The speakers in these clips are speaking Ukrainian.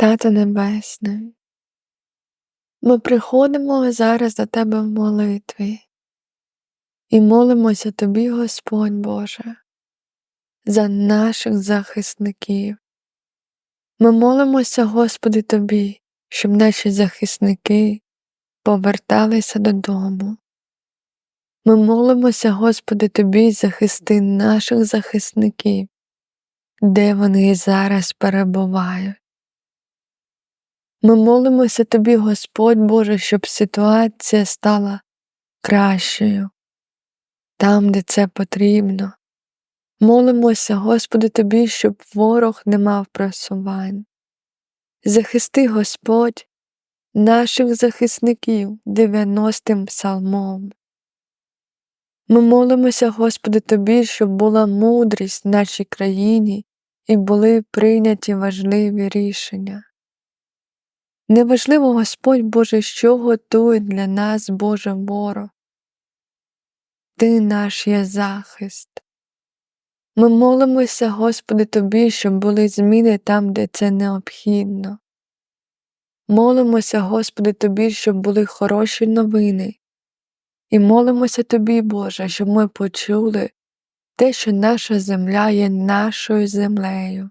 Тато Небесний, ми приходимо зараз до Тебе в молитві і молимося Тобі, Господь Боже, за наших захисників. Ми молимося, Господи, Тобі, щоб наші захисники поверталися додому. Ми молимося, Господи, Тобі, захисти наших захисників, де вони зараз перебувають. Ми молимося Тобі, Господь Боже, щоб ситуація стала кращою там, де це потрібно. Молимося, Господи, Тобі, щоб ворог не мав просувань. Захисти, Господь, наших захисників 90-м псалмом. Ми молимося, Господи, Тобі, щоб була мудрість в нашій країні і були прийняті важливі рішення. Неважливо, Господь Боже, що готує для нас, Боже ворог. Ти наш є захист. Ми молимося, Господи, Тобі, щоб були зміни там, де це необхідно. Молимося, Господи, Тобі, щоб були хороші новини. І молимося Тобі, Боже, щоб ми почули те, що наша земля є нашою землею,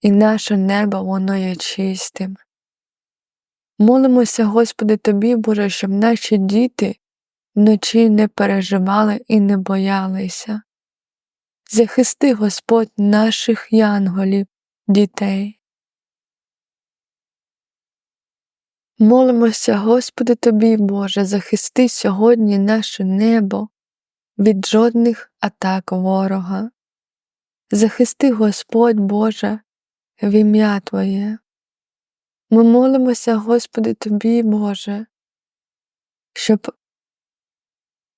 і наше небо воно є чистим. Молимося, Господи, Тобі, Боже, щоб наші діти вночі не переживали і не боялися. Захисти, Господь, наших янголів, дітей. Молимося, Господи, Тобі, Боже, захисти сьогодні наше небо від жодних атак ворога. Захисти, Господь Боже, в ім'я Твоє. Ми молимося, Господи, Тобі, Боже, щоб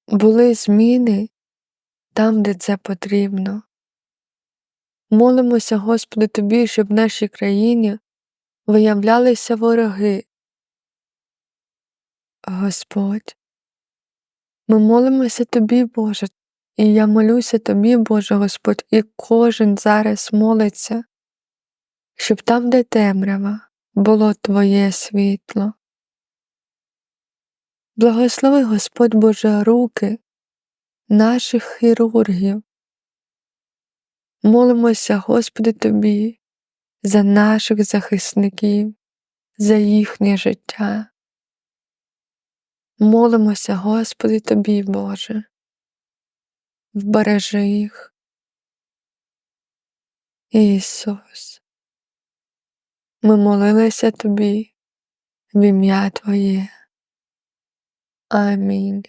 були зміни там, де це потрібно. Молимося, Господи, Тобі, щоб в нашій країні виявлялися вороги. Господь, ми молимося Тобі, Боже, і я молюся Тобі, Боже Господь, і кожен зараз молиться, щоб там, де темрява, було Твоє світло. Благослови Господь Боже руки наших хірургів. Молимося, Господи, Тобі, за наших захисників, за їхнє життя. Молимося, Господи, Тобі, Боже, вбережи їх. Ісус, ми молилися Тобі в ім'я Твоє. Амінь.